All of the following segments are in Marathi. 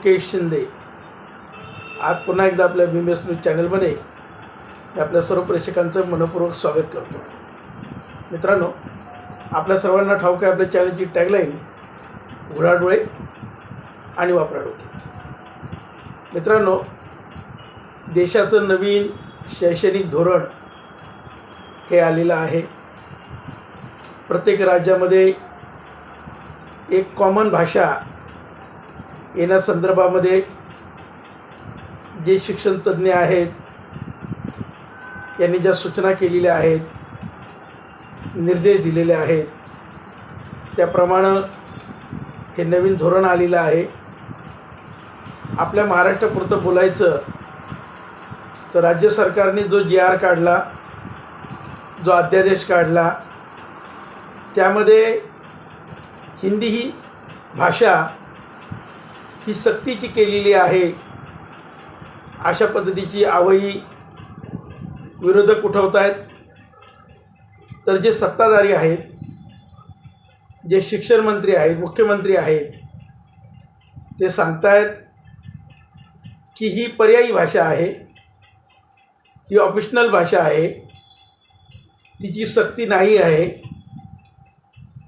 मुकेश शिंदे. आज पुन्हा एकदा आपल्या बी एस न्यूज चॅनलमध्ये मी आपल्या सर्व प्रेक्षकांचं मनपूर्वक स्वागत करतो. मित्रांनो आपल्या सर्वांना ठाऊक आहे आपल्या चॅनलची टॅगलाईन उघडा डोळे आणि वापरा डोके. मित्रांनो देशाचं नवीन शैक्षणिक धोरण हे आलेलं आहे. प्रत्येक राज्यामध्ये एक कॉमन भाषा येण्यासंदर्भामध्ये जे शिक्षणतज्ज्ञ आहेत यांनी ज्या सूचना केलेल्या आहेत निर्देश दिलेले आहेत त्याप्रमाणे हे नवीन धोरण आलेलं आहे. आपल्या महाराष्ट्रापुरतं बोलायचं तर राज्य सरकारने जो जी आर काढला जो अध्यादेश काढला त्यामध्ये हिंदी ही भाषा ही सक्तीची केलेली आहे. अशा पद्धतीची आवई विरोधक उठवत आहेत तर जे सत्ताधारी आहेत जे शिक्षण मंत्री आहेत मुख्यमंत्री आहेत ते सांगतायत की ही पर्यायी भाषा आहे ही ऑफिशनल भाषा आहे तिची सक्ती नाही आहे.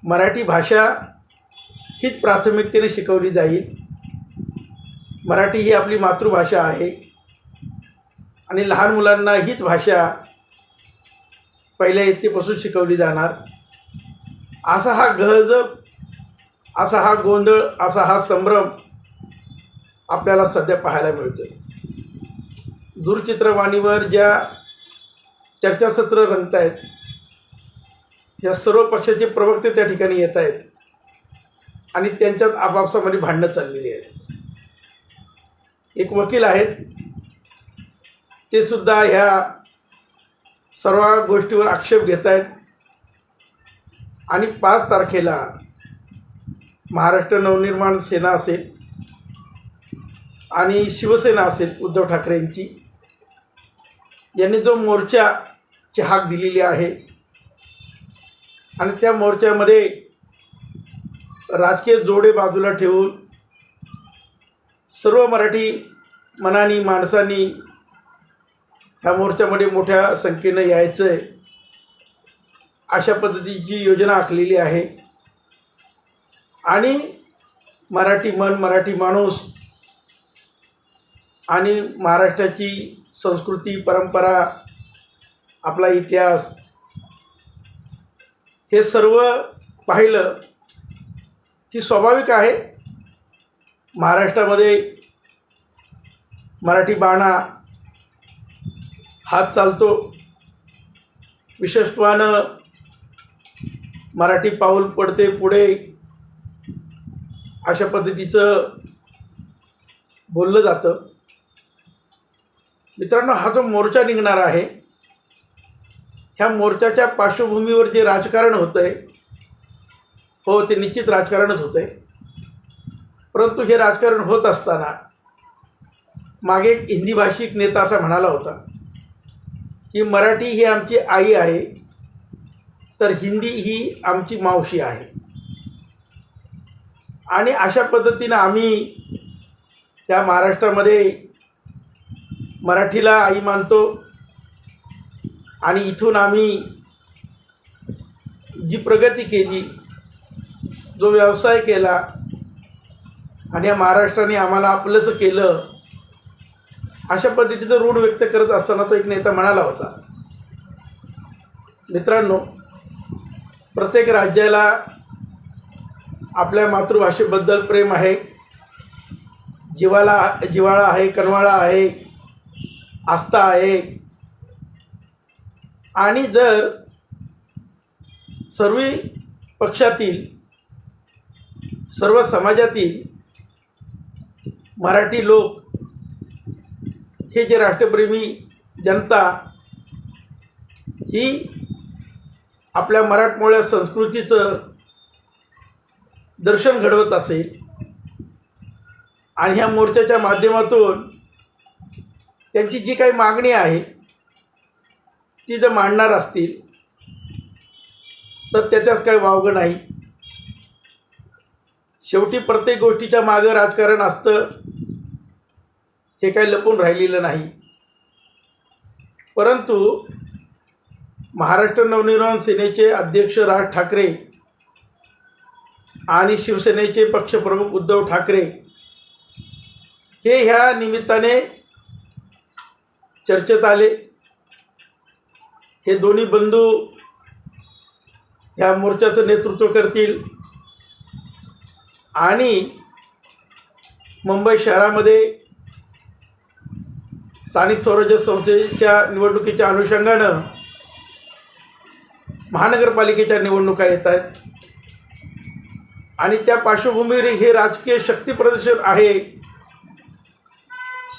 मराठी भाषा हीच प्राथमिकतेने शिकवली जाईल. मराठी ही आपली मातृभाषा आहे. आणि लहान मुलांना हीच भाषा पहिल्या इयत्तेपासून शिकवली जाणार. असा हा गहजब असा हा गोंधळ असा हा संभ्रम आपल्याला सध्या पाहायला मिळतो दूरचित्रवाणीवर ज्या चर्चासत्र रंगत आहेत या सर्व पक्षाचे प्रवक्ते त्या ठिकाणी येत आहेत आणि त्यांच्यात आपापसामध्ये भांडणं चाललेली आहेत. एक वकील आहेत. ते सुद्धा ह्या सर्व गोष्टीवर आक्षेप घेत आहेत. आणि पाच तारखेला महाराष्ट्र नवनिर्माण सेना असेल आणि शिवसेना असेल उद्धव ठाकरेंची यांनी जो मोर्चाची हाक दिलेली आहे आणि त्या मोर्चामध्ये राजकीय जोडे बाजूला ठेवून सर्व मराठी मनानी माणसांनी ह्या मोर्चामध्ये मोठ्या संख्येनं यायचं आहे अशा पद्धतीची योजना आखलेली आहे. आणि मराठी मन मराठी माणूस आणि महाराष्ट्राची संस्कृती परंपरा आपला इतिहास हे सर्व पाहिलं की स्वाभाविक आहे. महाराष्ट्रामध्ये मराठी बाणा हात चालतो. विशेषत्वानं मराठी पाऊल पडते पुढे. अशा पद्धतीचं बोललं जातं. मित्रांनो हा जो मोर्चा निघणार आहे ह्या मोर्चाच्या पार्श्वभूमीवर जे राजकारण होतं आहे हो ते निश्चित राजकारणच होतं आहे परंतु हे राजकारण होत असताना मागे एक हिंदी भाषिक नेता असा म्हणाला होता की मराठी ही आमची आई आहे तर हिंदी ही आमची मावशी आहे. आणि अशा पद्धतीनं आम्ही त्या महाराष्ट्रामध्ये मराठीला आई मानतो आणि इथून आम्ही जी प्रगती केली जो व्यवसाय केला आणि या महाराष्ट्राने आम्हाला आपलंसं केलं अशा पद्धतीचं रूढ व्यक्त करत असताना तो एक नेता म्हणाला होता. मित्रांनो प्रत्येक राज्याला आपल्या मातृभाषेबद्दल प्रेम आहे. जिवाला जिवाळा आहे कनवाळा आहे आस्था आहे. आणि जर सर्व पक्षातील सर्व समाजातील मराठी लोक हे जे राष्ट्रप्रेमी जनता ही आपल्या मराठमोळ्या संस्कृतीचं दर्शन घडवत असेल आणि ह्या मोर्चाच्या माध्यमातून त्यांची जी काही मागणी आहे ती जर मांडणार असतील तर त्याच्यात काही वावगं नाही. शेवटी प्रत्येक गोष्टीच्या मागं राजकारण असतं. हे काही लपून राहिलेलं नाही. परंतु महाराष्ट्र नवनिर्माण सेनेचे अध्यक्ष राज ठाकरे आणि शिवसेनेचे पक्षप्रमुख उद्धव ठाकरे हे ह्या निमित्ताने चर्चेत आले. हे दोन्ही बंधू ह्या मोर्चाचं नेतृत्व करतील. आणि मुंबई शहरामध्ये स्थानिक स्वराज्य संस्थेच्या निवडणुकीच्या अनुषंगानं महानगरपालिकेच्या निवडणुका येत आहेत. आणि त्या पार्श्वभूमीवर हे राजकीय शक्ती प्रदर्शन आहे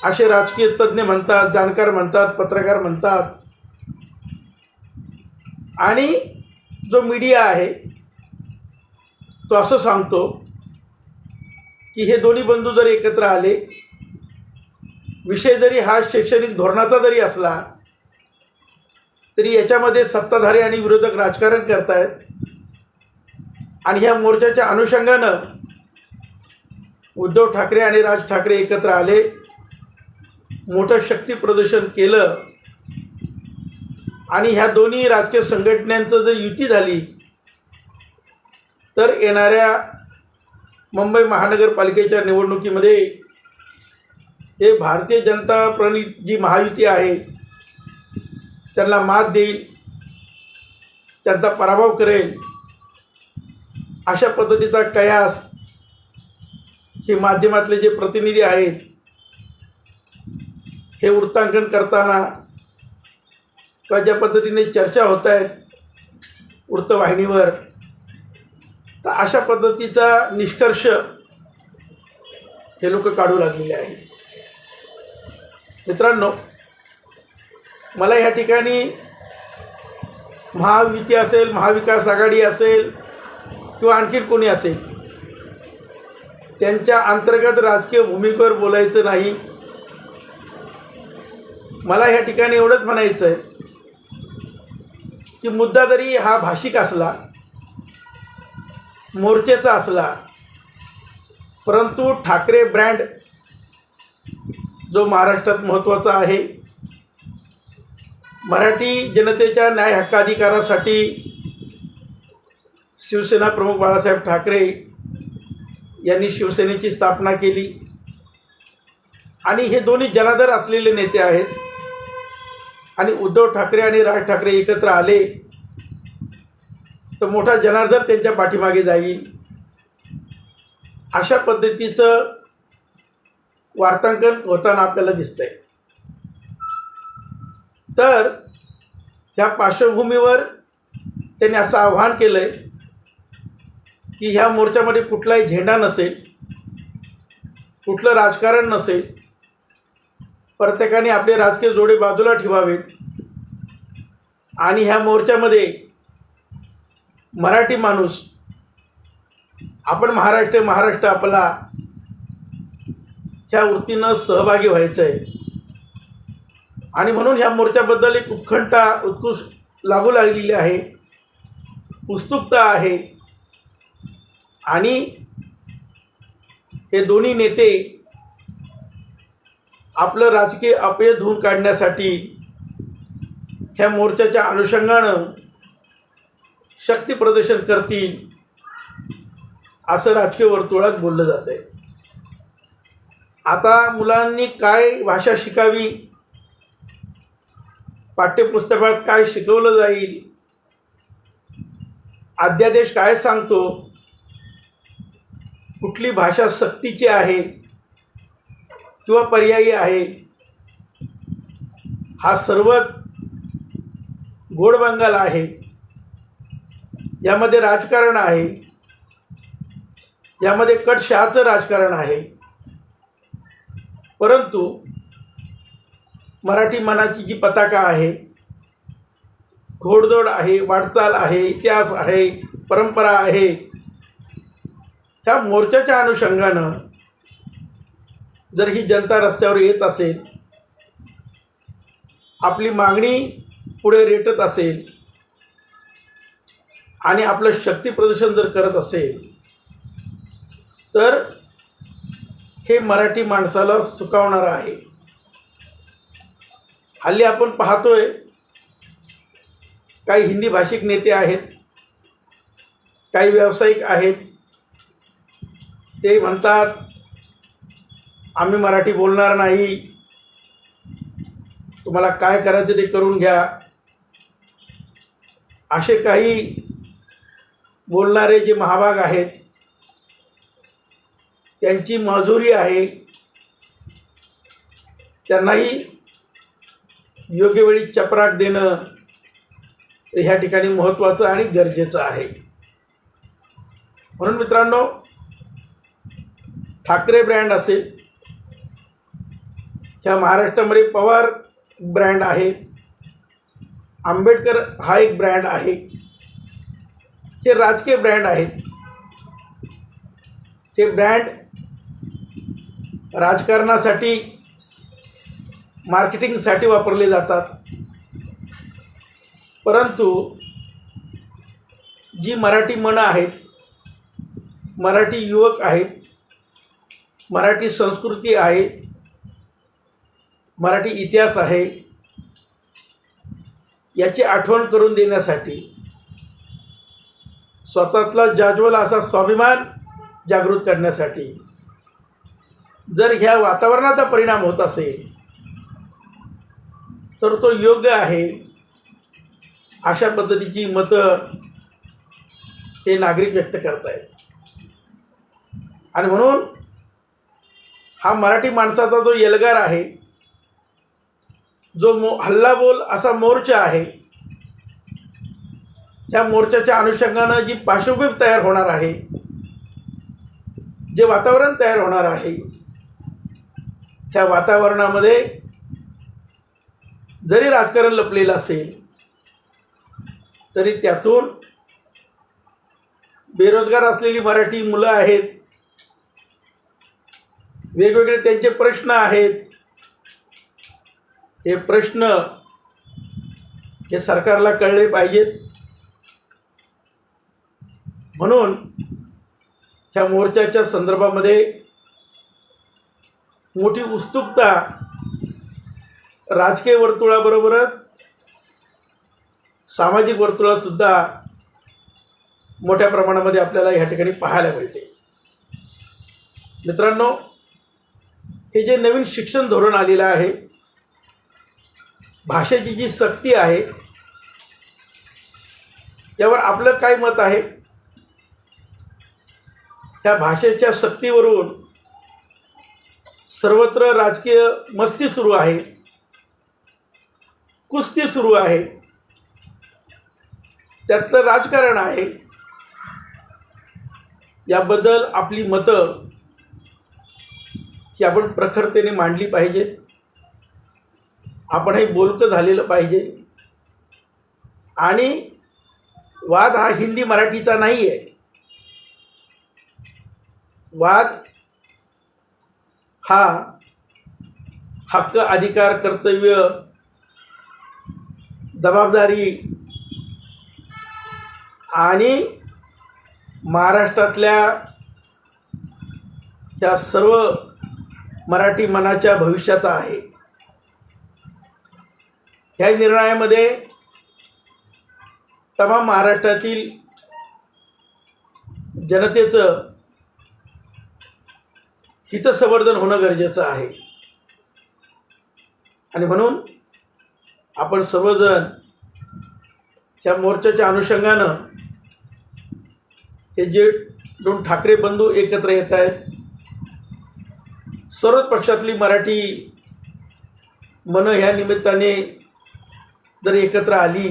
असे राजकीय तज्ज्ञ म्हणतात जाणकार म्हणतात पत्रकार म्हणतात. आणि जो मीडिया आहे तो असं सांगतो की हे दोन्ही बंधू जर एकत्र आले विषय जरी हा शैक्षणिक धोरणाचा जरी असला तरी याच्यामध्ये सत्ताधारी आणि विरोधक राजकारण करतायत. आणि ह्या मोर्चाच्या अनुषंगानं उद्धव ठाकरे आणि राज ठाकरे एकत्र आले मोठं शक्ती प्रदर्शन केलं आणि ह्या दोन्ही राजकीय संघटनांचं जर युती झाली तर येणाऱ्या मुंबई महानगरपालिकेच्या निवडणुकीमध्ये हे भारतीय जनता प्रणित जी महायुती आहे त्यांना मात देईल त्यांचा पराभव करेल अशा पद्धतीचा कयास हे माध्यमातले जे प्रतिनिधी आहेत हे वृत्तांकन करताना किंवा ज्या पद्धतीने चर्चा होत आहेत वृत्तवाहिनीवर तर अशा पद्धतीचा निष्कर्ष हे लोक काढू लागलेले आहेत. मित्रांनो मला या ठिकाणी महायुती असेल महाविकास आघाडी असेल किंवा आणखीन कोणी असेल त्यांच्या अंतर्गत राजकीय भूमिकेवर बोलायचं नाही. मला ह्या ठिकाणी एवढंच म्हणायचं आहे की मुद्दा जरी हा भाषिक असला मोर्चेचा असला परंतु ठाकरे ब्रँड जो महाराष्ट्रात महत्त्वाचा आहे. मराठी जनतेच्या न्याय हक्काधिकारासाठी शिवसेना प्रमुख बाळासाहेब ठाकरे यांनी शिवसेनेची स्थापना केली. आणि हे दोन्ही जनादर असलेले नेते आहेत. आणि उद्धव ठाकरे आणि राज ठाकरे एकत्र आले तर मोठा जनार्दर त्यांच्या पाठीमागे जाईल. अशा पद्धतीचं वार्तांकन होताना आपल्याला दिसतंय. तर ह्या पार्श्वभूमीवर त्यांनी असं आव्हान केलं आहे की ह्या मोर्चामध्ये कुठलाही झेंडा नसेल कुठलं राजकारण नसेल प्रत्येकाने आपले राजकीय जोडे बाजूला ठेवावेत आणि ह्या मोर्चामध्ये मराठी माणूस आपण महाराष्ट्र महाराष्ट्र आपला ह्या वृत्तीनं सहभागी व्हायचं आहे आणि म्हणून ह्या मोर्चाबद्दल एक उत्खंठा उत्कृष्ट लागू लागलेली आहे. उत्सुकता आहे. आणि हे दोन्ही नेते आपलं राजकीय अपयश धुवून काढण्यासाठी ह्या मोर्चाच्या अनुषंगानं शक्ती प्रदर्शन करतील असं राजकीय वर्तुळात बोललं जातं आहे आता मुलांनी काय भाषा शिकावी? पाठ्यपुस्तकात काय शिकवलं जाईल? अध्यादेश काय सांगतो? कुठली भाषा सक्तीची आहे? किंवा पर्यायी आहे? हा सर्वच गोडबंगाल आहे. यामध्ये राजकारण आहे. यामध्ये कटशहाचं राजकारण आहे. परंतु मराठी मनाची जी पताका आहे घोडदोड आहे वाटचाल आहे इतिहास आहे परंपरा आहे ह्या मोर्चाच्या अनुषंगानं जर ही जनता रस्त्यावर येत असेल आपली मागणी पुढे रेटत असेल आणि आपलं शक्ती प्रदर्शन जर करत असेल तर हे मराठी माणसाला सुकावणारं आहे. हल्ली आपण पाहतोय काही हिंदी भाषिक नेते आहेत काही व्यावसायिक आहेत. ते म्हणतात आम्ही मराठी बोलणार नाही. तुम्हाला काय करायचं ते करून घ्या. असे काही बोलणारे जे महाभाग आहेत त्यांची मजुरी आहे. त्यांनाही योग्य वेळी चपराक देणं ह्या ठिकाणी महत्त्वाचं आणि गरजेचं आहे. म्हणून मित्रांनो ठाकरे ब्रँड असेल ह्या महाराष्ट्रामध्ये पवार ब्रँड आहे आंबेडकर हा एक ब्रँड आहे हे राजकीय ब्रँड आहेत. हे ब्रँड राजकारणासाठी मार्केटिंगसाठी वापरले जातात. परंतु जी मराठी मनं आहेत मराठी युवक आहेत मराठी संस्कृती आहे मराठी इतिहास आहे याची आठवण करून देण्यासाठी स्वतःतला जाज्वल असा स्वाभिमान जागृत करण्यासाठी जर ह्या वातावरणाचा परिणाम होत असेल तर तो योग्य आहे. अशा पद्धतीची मतं हे नागरिक व्यक्त करतायत. आणि म्हणून हा मराठी माणसाचा जो एल्गार आहे जो मो हल्लाबोल असा मोर्चा आहे ह्या मोर्चाच्या अनुषंगानं जी पार्श्वभूमी तयार होणार आहे जे वातावरण तयार होणार आहे ह्या वातावरणामध्ये जरी राजकारण लपलेलं असेल तरी त्यातून बेरोजगार असलेली मराठी मुलं आहेत वेगवेगळे त्यांचे प्रश्न आहेत. हे प्रश्न हे सरकारला कळले पाहिजेत. म्हणून ह्या मोर्चाच्या संदर्भामध्ये मोठी उत्सुकता राजकीय वर्तुळाबरोबरच सामाजिक वर्तुळातसुद्धा मोठ्या प्रमाणामध्ये आपल्याला ह्या ठिकाणी पाहायला मिळते. मित्रांनो हे जे नवीन शिक्षण धोरण आलेलं आहे भाषेची जी सक्ती आहे यावर आपलं काय मत आहे? त्या भाषेच्या सक्तीवरून सर्वत्र राजकीय मस्ती सुरू आहे. कुस्ती सुरू आहे. त्यातलं राजकारण आहे. याबद्दल आपली मतं ही आपण प्रखरतेने मांडली पाहिजेत. आपणही बोलकं झालेलं पाहिजे. आणि वाद हा हिंदी मराठीचा नाही आहे वाद हा हक्क अधिकार कर्तव्य जबाबदारी आणि महाराष्ट्रातल्या त्या सर्व मराठी मनाच्या भविष्याचा आहे. ह्या निर्णयामध्ये तमाम महाराष्ट्रातील जनतेचं हितसंवर्धन होणं गरजेचं आहे. आणि म्हणून आपण सर्वजण त्या मोर्चाच्या अनुषंगानं हे जे दोन ठाकरे बंधू एकत्र येत आहेत सर्वच पक्षातली मराठी मनं ह्या निमित्ताने जर एकत्र आली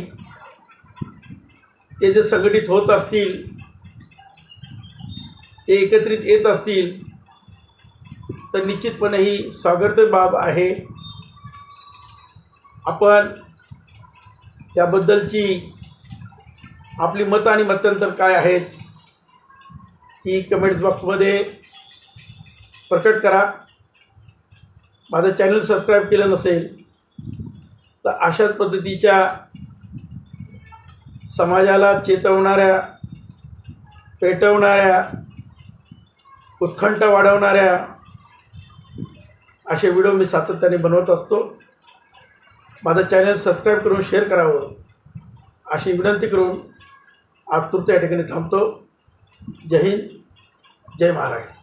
ते जे संघटित होत असतील ते एकत्रित येत असतील तर निश्चितपणे ही स्वागत बाब आहे. आपण याबद्दलची आपली मतं आणि मतांतर काय आहेत ही कमेंट्स बॉक्समध्ये प्रकट करा. माझं चॅनल सबस्क्राईब केलं नसेल तर अशाच पद्धतीच्या समाजाला चेतवणाऱ्या पेटवणाऱ्या उत्खंठ वाढवणाऱ्या असे व्हिडिओ मी सातत्याने बनवत असतो. माझं चॅनल सबस्क्राईब करून शेअर करावं अशी विनंती करून आज तुमच्या या ठिकाणी थांबतो. जय हिंद जय महाराष्ट्र.